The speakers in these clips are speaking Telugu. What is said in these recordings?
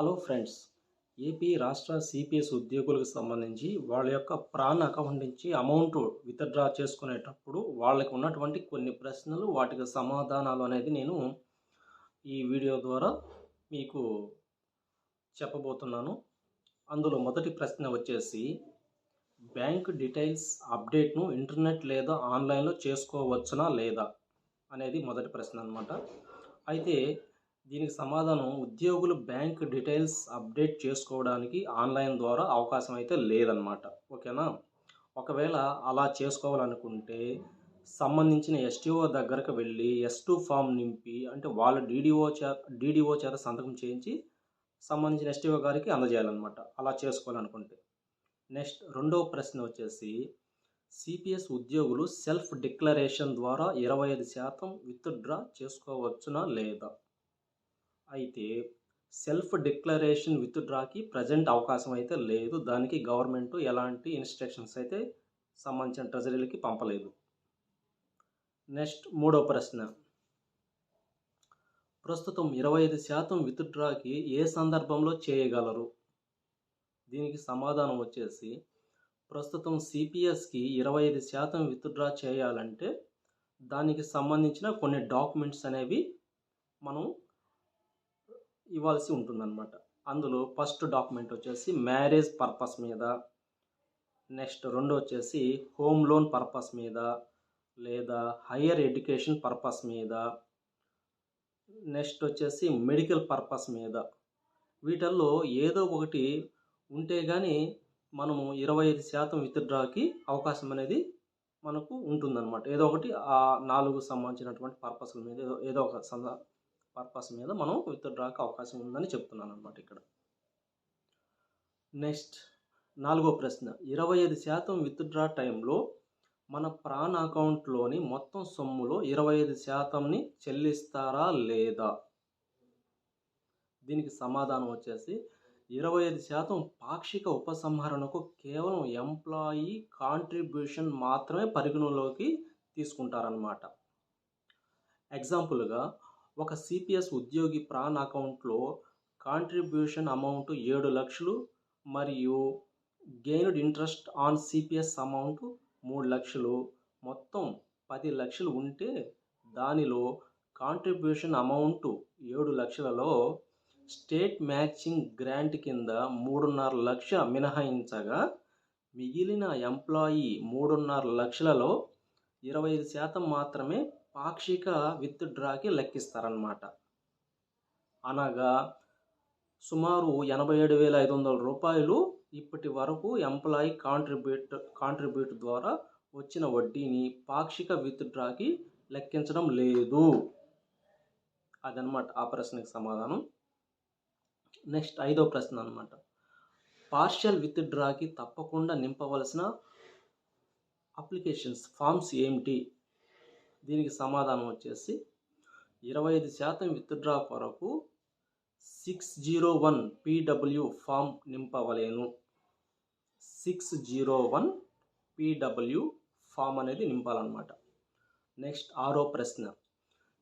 హలో ఫ్రెండ్స్ ఏపీ రాష్ట్ర సిపిఎస్ ఉద్యోగులకు సంబంధించి వాళ్ళ యొక్క ప్రాన్ అకౌంట్ నుంచి అమౌంట్ విత్డ్రా చేసుకునేటప్పుడు వాళ్ళకి ఉన్నటువంటి కొన్ని ప్రశ్నలు వాటికి సమాధానాలు అనేది నేను ఈ వీడియో ద్వారా మీకు చెప్పబోతున్నాను. అందులో మొదటి ప్రశ్న వచ్చేసి బ్యాంక్ డీటెయిల్స్ అప్డేట్ను ఇంటర్నెట్ లేదా ఆన్లైన్లో చేసుకోవచ్చునా లేదా అనేది మొదటి ప్రశ్న అనమాట అయితే దీనికి సమాధానం ఉద్యోగులు బ్యాంక్ డీటెయిల్స్ అప్డేట్ చేసుకోవడానికి ఆన్లైన్ ద్వారా అవకాశం అయితే లేదనమాట ఓకేనా? ఒకవేళ అలా చేసుకోవాలనుకుంటే సంబంధించిన ఎస్టీఓ దగ్గరకు వెళ్ళి ఎస్ టూ ఫామ్ నింపి అంటే వాళ్ళ డీడీఓ చేత డీడీఓ చేత సంతకం చేయించి సంబంధించిన ఎస్టీఓ గారికి అందజేయాలన్నమాట. అలా చేసుకోవాలనుకుంటే. నెక్స్ట్ రెండవ ప్రశ్న వచ్చేసి సిపిఎస్ ఉద్యోగులు సెల్ఫ్ డిక్లరేషన్ ద్వారా ఇరవై ఐదు శాతం విత్డ్రా చేసుకోవచ్చునా లేదా? అయితే సెల్ఫ్ డిక్లరేషన్ విత్డ్రాకి ప్రజెంట్ అవకాశం అయితే లేదు. దానికి గవర్నమెంట్ ఎలాంటి ఇన్స్ట్రక్షన్స్ అయితే సంబంధించిన ట్రెజరీలకి పంపలేదు. నెక్స్ట్ మూడో ప్రశ్న. ప్రస్తుతం ఇరవై ఐదు శాతం విత్డ్రాకి ఏ సందర్భంలో చేయగలరు? దీనికి సమాధానం వచ్చేసి ప్రస్తుతం సిపిఎస్కి ఇరవై ఐదు శాతం విత్డ్రా చేయాలంటే దానికి సంబంధించిన కొన్ని డాక్యుమెంట్స్ అనేవి మనం ఇవ్వాల్సి ఉంటుందన్నమాట. అందులో ఫస్ట్ డాక్యుమెంట్ వచ్చేసి మ్యారేజ్ పర్పస్ మీద నెక్స్ట్ రెండు వచ్చేసి హోమ్ లోన్ పర్పస్ మీద లేదా హయ్యర్ ఎడ్యుకేషన్ పర్పస్ మీద నెక్స్ట్ వచ్చేసి మెడికల్ పర్పస్ మీద. వీటిల్లో ఏదో ఒకటి ఉంటే కానీ మనము ఇరవై ఐదు శాతం విత్డ్రాకి అవకాశం అనేది మనకు ఉంటుందన్నమాట. ఏదో ఒకటి ఆ నాలుగు సంబంధించినటువంటి పర్పస్ల మీద ఏదో ఏదో ఒక సంద పర్పస్ మీద మనం విత్డ్రాకి అవకాశం ఉందని చెప్తున్నాను అనమాట ఇక్కడ. నెక్స్ట్ నాలుగో ప్రశ్న. ఇరవై ఐదు శాతం విత్డ్రా టైంలో మన ప్రాన్ అకౌంట్లోని మొత్తం సొమ్ములో ఇరవై ఐదు శాతంని చెల్లిస్తారా లేదా? దీనికి సమాధానం వచ్చేసి ఇరవై ఐదు శాతం పాక్షిక ఉపసంహరణకు కేవలం ఎంప్లాయీ కాంట్రిబ్యూషన్ మాత్రమే పరిగణలోకి తీసుకుంటారనమాట ఎగ్జాంపుల్గా ఒక సిపిఎస్ ఉద్యోగి ప్రాన్ అకౌంట్లో కాంట్రిబ్యూషన్ అమౌంట్ ఏడు లక్షలు మరియు gained interest on CPS amount మూడు లక్షలు. మొత్తం పది లక్షలు ఉంటే దానిలో కాంట్రిబ్యూషన్ అమౌంట్ ఏడు లక్షలలో స్టేట్ మ్యాచింగ్ గ్రాంట్ కింద మూడున్నర లక్ష మినహాయించగా మిగిలిన ఎంప్లాయీ మూడున్నర లక్షలలో ఇరవై ఐదు శాతం మాత్రమే పాక్షిక విత్డ్రాకి లెక్కిస్తారనమాట అనగా సుమారు ఎనభై ఏడు వేల ఐదు వందల రూపాయలు ఇప్పటి వరకు ఎంప్లాయీ కాంట్రిబ్యూట్ కాంట్రిబ్యూట్ ద్వారా వచ్చిన వడ్డీని పాక్షిక విత్డ్రాకి లెక్కించడం లేదు. అదనమాట ఆ ప్రశ్నకి సమాధానం. నెక్స్ట్ ఐదో ప్రశ్న అనమాట పార్షియల్ విత్డ్రాకి తప్పకుండా నింపవలసిన అప్లికేషన్స్ ఫామ్స్ ఏమిటి? దీనికి సమాధానం వచ్చేసి ఇరవై ఐదు శాతం విత్డ్రా కొరకు six zero one PW form నింపవలేను. Six zero one PW form అనేది నింపాలన్నమాట. నెక్స్ట్ ఆరో ప్రశ్న.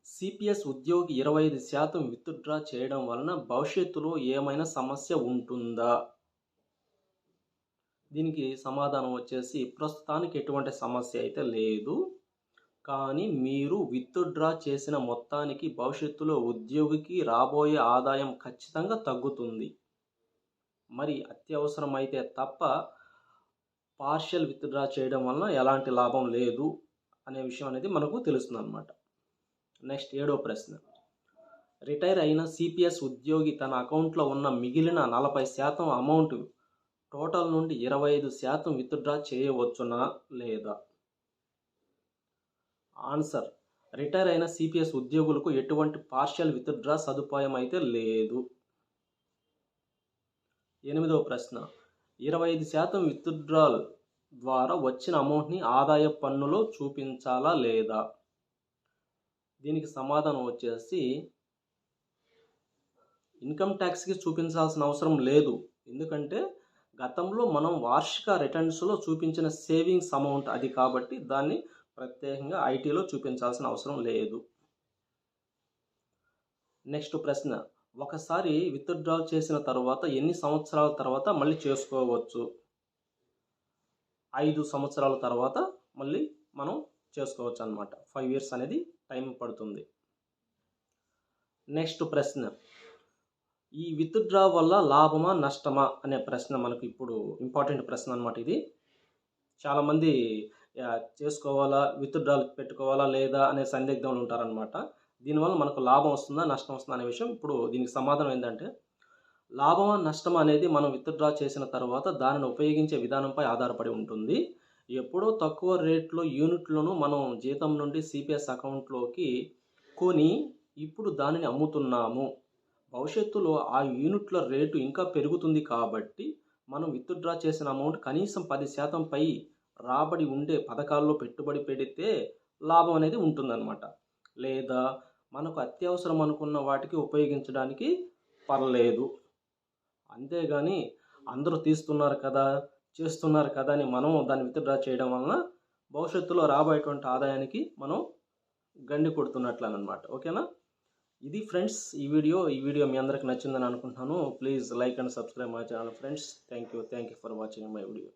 సిపిఎస్ ఉద్యోగి ఇరవై ఐదు శాతం విత్డ్రా చేయడం వలన భవిష్యత్తులో ఏమైనా సమస్య ఉంటుందా? దీనికి సమాధానం వచ్చేసి ప్రస్తుతానికి ఎటువంటి సమస్య అయితే లేదు. కానీ మీరు విత్డ్రా చేసిన మొత్తానికి భవిష్యత్తులో ఉద్యోగికి రాబోయే ఆదాయం ఖచ్చితంగా తగ్గుతుంది. మరి అత్యవసరమైతే తప్ప పార్షియల్ విత్డ్రా చేయడం వలన ఎలాంటి లాభం లేదు అనే విషయం అనేది మనకు తెలుస్తుంది అనమాట నెక్స్ట్ ఏడో ప్రశ్న. రిటైర్ అయిన సిపిఎస్ ఉద్యోగి తన అకౌంట్లో ఉన్న మిగిలిన నలభై శాతం అమౌంట్ టోటల్ నుండి ఇరవై ఐదు శాతం విత్డ్రా చేయవచ్చునా లేదా? ఆన్సర్. రిటైర్ అయిన సిపిఎస్ ఉద్యోగులకు ఎటువంటి పార్షియల్ విత్డ్రా సదుపాయం అయితే లేదు. ఎనిమిదవ ప్రశ్న. ఇరవై ఐదు శాతం విత్డ్రాల్ ద్వారా వచ్చిన అమౌంట్ని ఆదాయ పన్నులో చూపించాలా లేదా? దీనికి సమాధానం వచ్చేసి ఇన్కమ్ ట్యాక్స్కి చూపించాల్సిన అవసరం లేదు. ఎందుకంటే గతంలో మనం వార్షిక రిటర్న్స్లో చూపించిన సేవింగ్స్ అమౌంట్ అది కాబట్టి దాన్ని ప్రత్యేకంగా ఐటీలో చూపించాల్సిన అవసరం లేదు. నెక్స్ట్ ప్రశ్న. ఒకసారి విత్డ్రా చేసిన తర్వాత ఎన్ని సంవత్సరాల తర్వాత మళ్ళీ చేసుకోవచ్చు? ఐదు సంవత్సరాల తర్వాత మళ్ళీ మనం చేసుకోవచ్చు అనమాట ఫైవ్ ఇయర్స్ అనేది టైం పడుతుంది. నెక్స్ట్ ప్రశ్న. ఈ విత్డ్రా వల్ల లాభమా నష్టమా అనే ప్రశ్న మనకు ఇప్పుడు ఇంపార్టెంట్ ప్రశ్న అనమాట ఇది. చాలామంది చేసుకోవాలా విత్డ్రాల్ పెట్టుకోవాలా లేదా అనే సందిగ్ధంలో ఉంటారనమాట దీనివల్ల మనకు లాభం వస్తుందా నష్టం వస్తుందా అనే విషయం ఇప్పుడు దీనికి సమాధానం ఏంటంటే లాభమా నష్టం అనేది మనం విత్డ్రా చేసిన తర్వాత దానిని ఉపయోగించే విధానంపై ఆధారపడి ఉంటుంది. ఎప్పుడో తక్కువ రేట్లో యూనిట్లను మనం జీతం నుండి సిపిఎస్ అకౌంట్లోకి కొని ఇప్పుడు దానిని అమ్ముతున్నాము. భవిష్యత్తులో ఆ యూనిట్ల రేటు ఇంకా పెరుగుతుంది కాబట్టి మనం విత్డ్రా చేసిన అమౌంట్ కనీసం పది శాతం పై రాబడి ఉండే పథకాల్లో పెట్టుబడి పెడితే లాభం అనేది ఉంటుందన్నమాట. లేదా మనకు అత్యవసరం అనుకున్న వాటికి ఉపయోగించడానికి పర్లేదు. అంతేగాని అందరూ తీస్తున్నారు కదా చేస్తున్నారు కదా అని మనం దాన్ని విత్డ్రా చేయడం వలన భవిష్యత్తులో రాబోయేటువంటి ఆదాయానికి మనం గండి కొడుతున్నట్లనమాట. ఓకేనా? ఇది ఫ్రెండ్స్ ఈ వీడియో. ఈ వీడియో మీ అందరికి నచ్చిందని అనుకుంటున్నాను. Please like and subscribe my channel friends. Thank you. Thank you for watching my video.